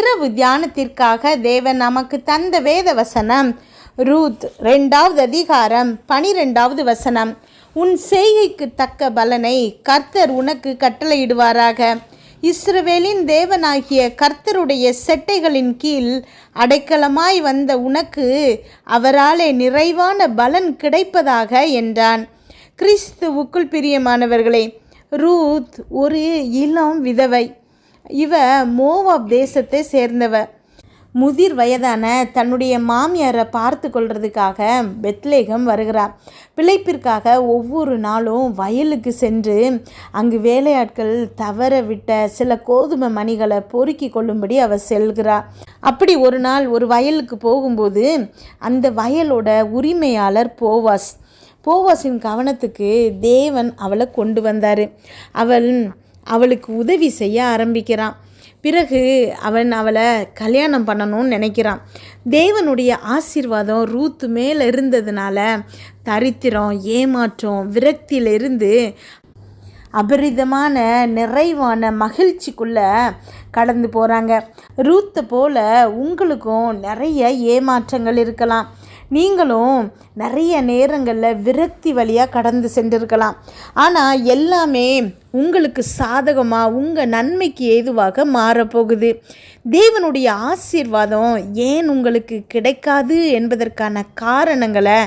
இரவு தியானத்திற்காக தேவன் நமக்கு தந்த வேத வசனம். ரூத் ரெண்டாவது அதிகாரம் பனிரெண்டாவது வசனம். உன் செய்கைக்கு தக்க பலனை கர்த்தர் உனக்கு கட்டளையிடுவாராக. இஸ்ரவேலின் தேவனாகிய கர்த்தருடைய செட்டைகளின் கீழ் அடைக்கலமாய் வந்த உனக்கு அவராலே நிறைவான பலன் கிடைப்பதாக என்றான். கிறிஸ்துவுக்குள் பிரியமானவர்களே ரூத் ஒரு இளம் விதவை. இவ மோவாப் தேசத்தை சேர்ந்தவ. முதிர் வயதான தன்னுடைய மாமியாரை பார்த்து கொள்றதுக்காக பெத்லேகம் வருகிறார் பிழைப்பிற்காக ஒவ்வொரு நாளும் வயலுக்கு சென்று அங்கு வேலையாட்கள் தவற விட்ட சில கோதுமை மணிகளை பொறுக்கி கொள்ளும்படி அவள் செல்கிறார் அப்படி ஒரு நாள் ஒரு வயலுக்கு போகும்போது அந்த வயலோட உரிமையாளர் போவாஸ். போவாஸின் கவனத்துக்கு தேவன் அவளை கொண்டு வந்தார். அவள் அவளுக்கு உதவி செய்ய ஆரம்பிக்கிறான். பிறகு அவன் அவளை கல்யாணம் பண்ணணும்னு நினைக்கிறான். தேவனுடைய ஆசீர்வாதம் ரூத்து மேலே இருந்ததுனால தரித்திரம் ஏமாற்றம் விரக்தியிலிருந்து அபரிதமான நிறைவான மகிழ்ச்சிக்குள்ளே கடந்து போகிறாங்க ரூத்தை போல உங்களுக்கும் நிறைய ஏமாற்றங்கள் இருக்கலாம். நீங்களும் நிறைய நேரங்களில் விரக்தி வழியாக கடந்து சென்றிருக்கலாம். ஆனால் எல்லாமே உங்களுக்கு சாதகமாக உங்கள் நன்மைக்கு ஏதுவாக மாறப்போகுது. தேவனுடைய ஆசீர்வாதம் ஏன் உங்களுக்கு கிடைக்காது என்பதற்கான காரணங்களை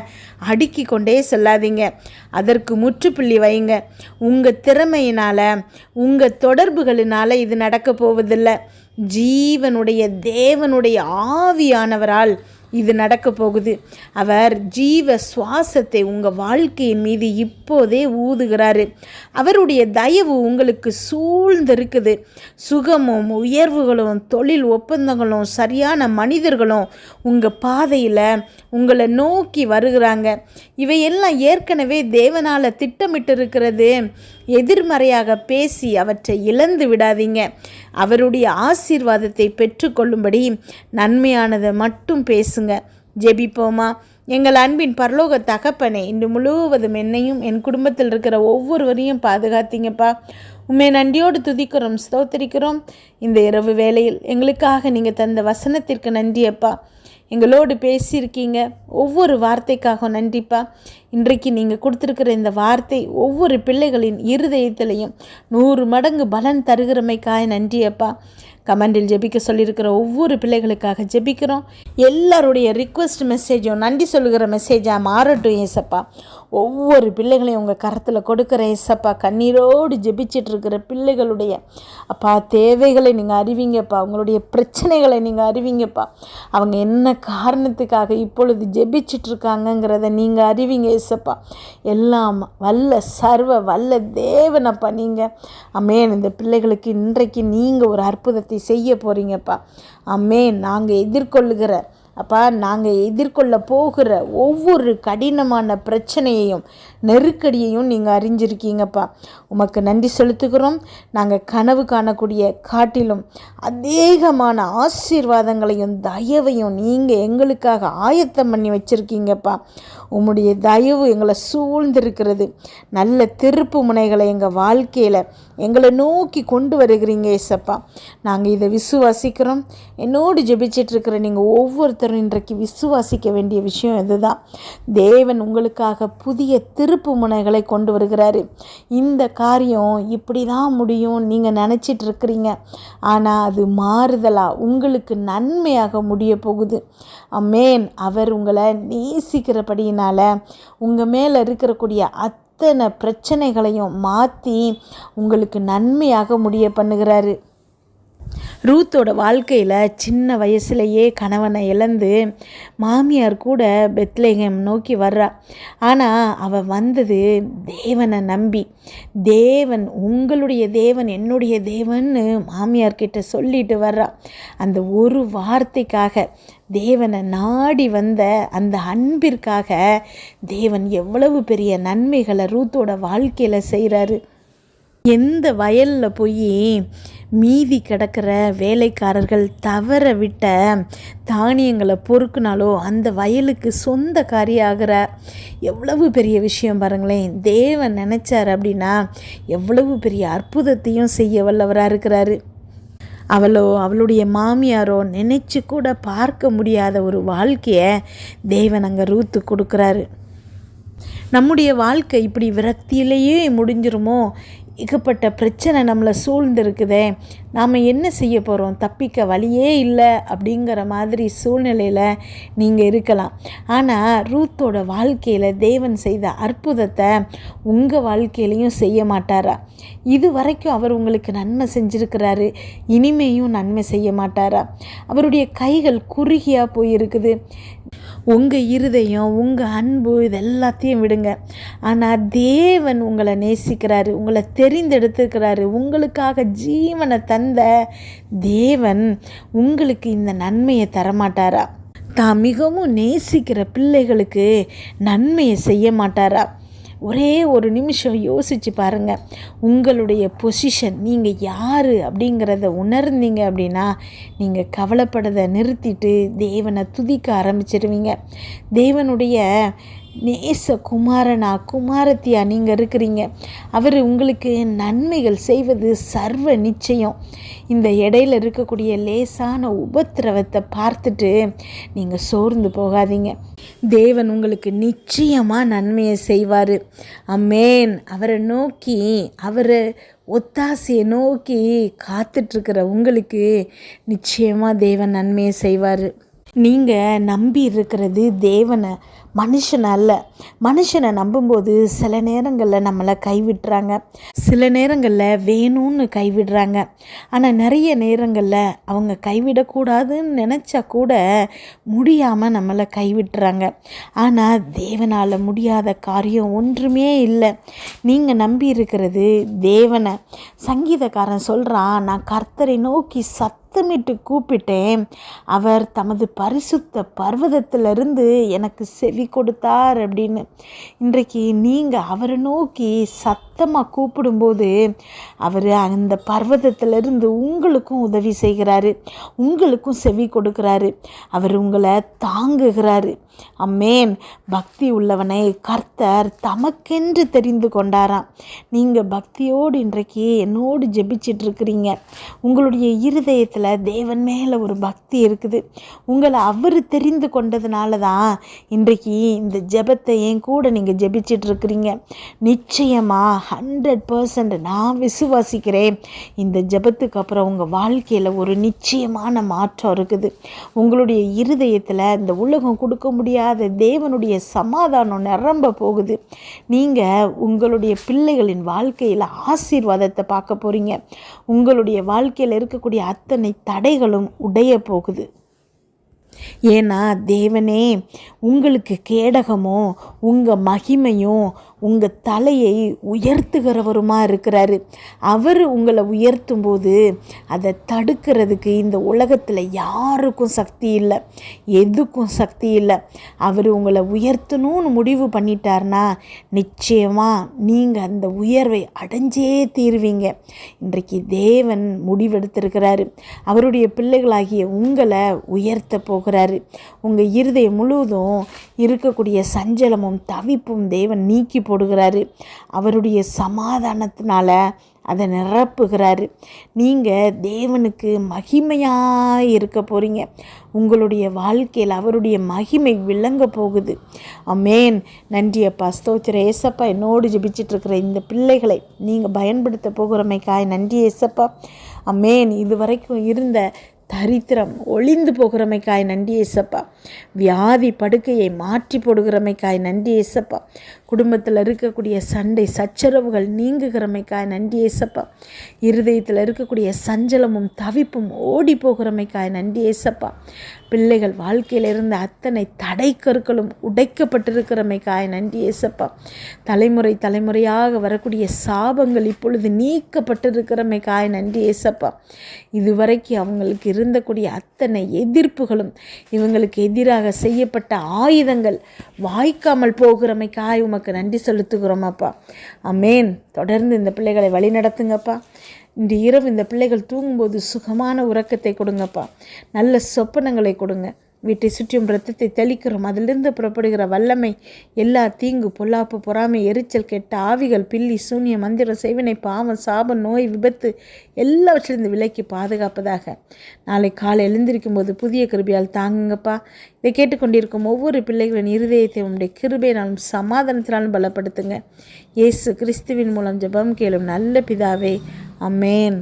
அடுக்கி கொண்டே செல்லாதீங்க. அதற்கு முற்றுப்புள்ளி வைங்க. உங்கள் திறமையினால் உங்கள் தொடர்புகளினால் இது நடக்க போவதில்லை. ஜீவனுடைய தேவனுடைய ஆவியானவரால் இது நடக்க போகுது. அவர் ஜீவ சுவாசத்தை உங்கள் வாழ்க்கையின் மீது இப்போதே ஊதுகிறாரு. அவருடைய தயவு உங்களுக்கு சூழ்ந்திருக்குது. சுகமும் உயர்வுகளும் தொழில் ஒப்பந்தங்களும் சரியான மனிதர்களும் உங்கள் பாதையில் உங்களை நோக்கி வருகிறாங்க. இவையெல்லாம் ஏற்கனவே தேவனால் திட்டமிட்டு இருக்கிறது எதிர்மறையாக பேசி அவற்றை இழந்து விடாதீங்க. அவருடைய ஆசீர்வாதத்தை பெற்றுக்கொள்ளும்படி நன்மையானதை மட்டும் பேசுங்க. ஜெபிப்போமா? எங்கள் அன்பின் பரலோக தகப்பனே இன்று முழுவதும் என்னையும் என் குடும்பத்தில் இருக்கிற ஒவ்வொருவரையும் பாதுகாத்தீங்கப்பா. உண்மை நன்றியோடு துதிக்கிறோம் ஸ்தோத்தரிக்கிறோம். இந்த இரவு வேளையில் எங்களுக்காக நீங்கள் தந்த வசனத்திற்கு நன்றியப்பா. எங்களோடு பேசியிருக்கீங்க. ஒவ்வொரு வார்த்தைக்காகவும் நன்றிப்பா. இன்றைக்கு நீங்கள் கொடுத்துருக்கிற இந்த வார்த்தை ஒவ்வொரு பிள்ளைகளின் இருதயத்திலையும் நூறு மடங்கு பலன் தருகிறமைக்காய். நன்றியப்பா கமெண்டில் ஜெபிக்க சொல்லியிருக்கிற ஒவ்வொரு பிள்ளைகளுக்காக ஜெபிக்கிறோம். எல்லாருடைய ரிக்வெஸ்ட் மெசேஜும் நன்றி சொல்லுகிற மெசேஜாக மாறட்டும் ஏசப்பா ஒவ்வொரு பிள்ளைகளையும் உங்கள் கரத்தில் கொடுக்குற ஏசப்பா கண்ணீரோடு ஜெபிச்சிட்ருக்கிற பிள்ளைகளுடைய அப்பா தேவைகளை நீங்கள் அறிவிங்கப்பா. உங்களுடைய பிரச்சனைகளை நீங்கள் அறிவிங்கப்பா. அவங்க என்ன காரணத்துக்காக இப்பொழுது ஜெபிச்சிட்ருக்காங்கங்கிறத நீங்கள் அறிவிங்க ஏசப்பா. எல்லாம் வல்ல சர்வ வல்ல தேவனப்பா நீங்கள் அமேன். இந்த பிள்ளைகளுக்கு இன்றைக்கு நீங்கள் ஒரு அற்புதத்தை செய்ய போகிறீங்கப்பா அமேன். நாங்கள் எதிர்கொள்ளுகிற அப்பா நாங்கள் எதிர்கொள்ள போகிற ஒவ்வொரு கடினமான பிரச்சனையையும் நெருக்கடியையும் நீங்கள் அறிஞ்சிருக்கீங்கப்பா. உமக்கு நன்றி செலுத்துகிறோம். நாங்கள் கனவு காணக்கூடிய காட்டிலும் அதேகமான ஆசீர்வாதங்களையும் தயவையும் நீங்கள் எங்களுக்காக ஆயத்தம் பண்ணி வச்சுருக்கீங்கப்பா. உம்முடைய தயவு எங்களை சூழ்ந்திருக்கிறது. நல்ல திருப்பு முனைகளை எங்கள் வாழ்க்கையில் எங்களை நோக்கி கொண்டு வருகிறீங்க ஏசப்பா. நாங்கள் இதை விசுவாசிக்கிறோம். என்னோடு ஜெபிச்சிட்ருக்கிற நீங்கள் ஒவ்வொருத்தரும் இன்றைக்கு விசுவாசிக்க வேண்டிய விஷயம் இதுதான். தேவன் உங்களுக்காக புதிய திருப்பு முனைகளை கொண்டு வருகிறாரு. இந்த காரியம் இப்படி தான் முடியும் நீங்கள் நினச்சிட்டு இருக்கிறீங்க ஆனால் அது மாறுதலாக உங்களுக்கு நன்மையாக முடிய போகுது. அமேன் அவர் உங்களை நேசிக்கிறபடியினால் உங்கள் மேலே இருக்கக்கூடிய அத்தனை பிரச்சனைகளையும் மாற்றி உங்களுக்கு நன்மையாக முடிய பண்ணுகிறாரு. ரூத்தோட வாழ்க்கையில் சின்ன வயசுலேயே கணவனை இழந்து மாமியார் கூட பெத்லேகம் நோக்கி வர்றா. ஆனால் அவள் வந்தது தேவனை நம்பி. தேவன் உங்களுடைய தேவன் என்னுடைய தேவன்னு மாமியார்கிட்ட சொல்லிட்டு வர்றா. அந்த ஒரு வார்த்தைக்காக தேவனை நாடி வந்த அந்த அன்பிற்காக தேவன் எவ்வளவு பெரிய நன்மைகளை ரூத்தோட வாழ்க்கையில் செய்கிறாரு எந்த வயலில் போய் மீதி கிடக்கிற வேலைக்காரர்கள் தவற விட்ட தானியங்களை பொறுக்குனாலோ அந்த வயலுக்கு சொந்தக்காரி ஆகிறார் எவ்வளவு பெரிய விஷயம் பாருங்களேன். தேவன் நினச்சார் அப்படின்னா எவ்வளவு பெரிய அற்புதத்தையும் செய்ய வல்லவராக இருக்கிறாரு. அவளோ அவளுடைய மாமியாரோ நினச்சி கூட பார்க்க முடியாத ஒரு வாழ்க்கையை தேவன் அங்கே ரூத்து கொடுக்குறாரு. நம்முடைய வாழ்க்கை இப்படி விரக்தியிலேயே முடிஞ்சிருமோ? ஏகப்பட்ட பிரச்சனை நம்மளை சூழ்ந்திருக்குதே. நாம் என்ன செய்ய போகிறோம் தப்பிக்க வழியே இல்லை அப்படிங்கிற மாதிரி சூழ்நிலையில் நீங்கள் இருக்கலாம். ஆனால் ரூத்தோட வாழ்க்கையில் தேவன் செய்த அற்புதத்தை உங்கள் வாழ்க்கையிலையும் செய்ய மாட்டாரா? இது வரைக்கும் அவர் உங்களுக்கு நன்மை செஞ்சுருக்கிறாரு. இனிமேயும் நன்மை செய்ய மாட்டாரா? அவருடைய கைகள் குறுகியாக போயிருக்குது. உங்கள் இருதயம் உங்கள் அன்பு இது எல்லாத்தையும் விடுங்க. ஆனால் தேவன் உங்களை நேசிக்கிறாரு உங்களை தெரிந்தெடுத்துக்கிறாரு உங்களுக்காக ஜீவனை தந்த தேவன் உங்களுக்கு இந்த நன்மையை தரமாட்டாரா? தான் மிகவும் நேசிக்கிற பிள்ளைகளுக்கு நன்மையை செய்ய மாட்டாரா? ஒரே ஒரு நிமிஷம் யோசித்து பாருங்கள் உங்களுடைய பொசிஷன் நீங்கள் யார் அப்படிங்கிறத உணர்ந்தீங்க அப்படின்னா நீங்கள் கவலைப்படதை நிறுத்திட்டு தேவனை துதிக்க ஆரம்பிச்சிருவீங்க. தேவனுடைய நேச குமாரனா குமாரத்தியா நீங்கள் இருக்கிறீங்க. அவர் உங்களுக்கு நன்மைகள் செய்வது சர்வ நிச்சயம். இந்த இடையில இருக்கக்கூடிய லேசான உபத்திரவத்தை பார்த்துட்டு நீங்கள் சோர்ந்து போகாதீங்க. தேவன் உங்களுக்கு நிச்சயமாக நன்மையை செய்வார். அம்மேன். அவரை நோக்கி அவரை ஒத்தாசையை நோக்கி காத்துட்ருக்கிற உங்களுக்கு நிச்சயமாக தேவன் நன்மையை செய்வார். நீங்கள் நம்பி இருக்கிறது தேவனை மனுஷனை அல்ல. மனுஷனை நம்பும்போது சில நேரங்களில் நம்மளை கைவிட்டுறாங்க. சில நேரங்களில் வேணும்னு கைவிடுறாங்க. ஆனால் நிறைய நேரங்களில் அவங்க கைவிடக்கூடாதுன்னு நினச்சா கூட முடியாமல் நம்மளை கைவிட்டுறாங்க. ஆனால் தேவனால் முடியாத காரியம் ஒன்றுமே இல்லை. நீங்கள் நம்பி இருக்கிறது தேவனை. சங்கீதக்காரன் சொல்கிறான் நான் கர்த்தரை நோக்கி சத் சத்தமிட்டு கூப்பிட்டேன். அவர் தமது பரிசுத்த பர்வதத்திலிருந்து எனக்கு செவி கொடுத்தார் அப்படின்னு. இன்றைக்கு நீங்கள் அவரை நோக்கி சத்தமாக கூப்பிடும்போது அவர் அந்த பர்வதத்திலிருந்து உங்களுக்கும் உதவி செய்கிறாரு. உங்களுக்கும் செவி கொடுக்கிறாரு. அவர் உங்களை தாங்குகிறாரு. அம்மேன் பக்தி உள்ளவனை கர்த்தர் தமக்கென்று தெரிந்து கொண்டாராம். நீங்கள் பக்தியோடு இன்றைக்கு என்னோடு ஜெபிச்சிட்டு இருக்கிறீங்க உங்களுடைய இருதயத்தில் தேவன் மேலே ஒரு பக்தி இருக்குது. உங்களை அவர் தெரிந்து கொண்டதுனால தான் இன்றைக்கு இந்த ஜெபத்தை என் கூட நீங்கள் ஜெபிச்சிட்டு இருக்கிறீங்க நிச்சயமாக ஹண்ட்ரட் பர்சன்ட் நான் விசுவாசிக்கிறேன். இந்த ஜெபத்துக்கு அப்புறம் உங்கள் வாழ்க்கையில் ஒரு நிச்சயமான மாற்றம் இருக்குது. உங்களுடைய இருதயத்தில் இந்த உலகம் கொடுக்க முடியாத தேவனுடைய சமாதானம் நிரம்ப போகுது. நீங்கள் உங்களுடைய பிள்ளைகளின் வாழ்க்கையில் ஆசீர்வாதத்தை பார்க்க போகிறீங்க உங்களுடைய வாழ்க்கையில் இருக்கக்கூடிய அத்தனை தடைகளும் உடைய போகுது. ஏன்னா தேவனே உங்களுக்கு கேடகமோ உங்கள் மகிமையும் உங்கள் தலையை உயர்த்துகிறவருமா இருக்கிறாரு. அவர் உங்களை உயர்த்தும் போது அதை தடுக்கிறதுக்கு இந்த உலகத்தில் யாருக்கும் சக்தி இல்லை. எதுக்கும் சக்தி இல்லை. அவர் உங்களை உயர்த்தணும்னு முடிவு பண்ணிட்டார்னா நிச்சயமாக நீங்கள் அந்த உயர்வை அடைஞ்சே தீருவீங்க. இன்றைக்கு தேவன் முடிவெடுத்திருக்கிறாரு. அவருடைய பிள்ளைகளாகிய உங்களை உயர்த்த போகிறாரு. உங்கள் இருதயம் முழுவதும் இருக்கக்கூடிய சஞ்சலமும் தவிப்பும் தேவன் நீக்கி போடுகிறாரு அவருடைய சமாதானத்தினால அதை நிரப்புகிறாரு. நீங்கள் தேவனுக்கு மகிமையாக இருக்க போகிறீங்க உங்களுடைய வாழ்க்கையில் அவருடைய மகிமை விளங்க போகுது. அமேன் நன்றி அப்பா. ஸ்தோத்திர. ஏசப்பா என்னோடு ஜபிச்சிட்ருக்கிற இந்த பிள்ளைகளை நீங்கள் பயன்படுத்த போகிறமைக்காய் நன்றி ஏசப்பா. அமேன் இது வரைக்கும் இருந்த தரித்திரம் ஒளிந்து போகிறமைக்காய் நன்றி ஏசப்பா. வியாதி படுக்கையை மாற்றி போடுகிறமைக்காய் நன்றி ஏசப்பா. குடும்பத்தில் இருக்கக்கூடிய சண்டை சச்சரவுகள் நீங்குகிறமைக்காய் நன்றி ஏசப்பா. இருதயத்தில் இருக்கக்கூடிய சஞ்சலமும் தவிப்பும் ஓடி போகிறமைக்காய் நன்றி ஏசப்பா. பிள்ளைகள் வாழ்க்கையில் இருந்த அத்தனை தடை கருக்களும் உடைக்கப்பட்டிருக்கிறமைக்காய் நன்றி ஏசப்பா. தலைமுறை தலைமுறையாக வரக்கூடிய சாபங்கள் இப்பொழுது நீக்கப்பட்டிருக்கிறமைக்காய் நன்றி ஏசப்பா. இதுவரைக்கும் அவங்களுக்கு இருந்தக்கூடிய அத்தனை எதிர்ப்புகளும் இவங்களுக்கு எதிராக செய்யப்பட்ட ஆயுதங்கள் வாய்க்காமல் போகிறமைக்காய் உமக்கு நன்றி செலுத்துகிறோமாப்பா. அமேன் தொடர்ந்து இந்த பிள்ளைகளை வழி நடத்துங்கப்பா. இன்று இரவு இந்த பிள்ளைகள் தூங்கும்போது சுகமான உறக்கத்தை கொடுங்கப்பா. நல்ல சொப்பனங்களை கொடுங்க. வீட்டை சுற்றியும் ரத்தத்தை தெளிக்கிறோம். அதிலிருந்து புறப்படுகிற வல்லமை எல்லா தீங்கு பொல்லாப்பு பொறாமை எரிச்சல் கெட்ட ஆவிகள் பில்லி சூன்ய மந்திர செய்வினை பாவம் சாபம் நோய் விபத்து எல்லாவற்றிலிருந்து விலைக்கு பாதுகாப்பதாக. நாளை காலை எழுந்திருக்கும் போது புதிய கிருபியால் தாங்குங்கப்பா. இதை கேட்டுக்கொண்டிருக்கும் ஒவ்வொரு பிள்ளைகளின் இருதயத்தை உடைய கிருபையினாலும் சமாதானத்தினாலும் பலப்படுத்துங்க. இயேசு கிறிஸ்துவின் மூலம் ஜெபம் கேளும் நல்ல பிதாவே. அமேன்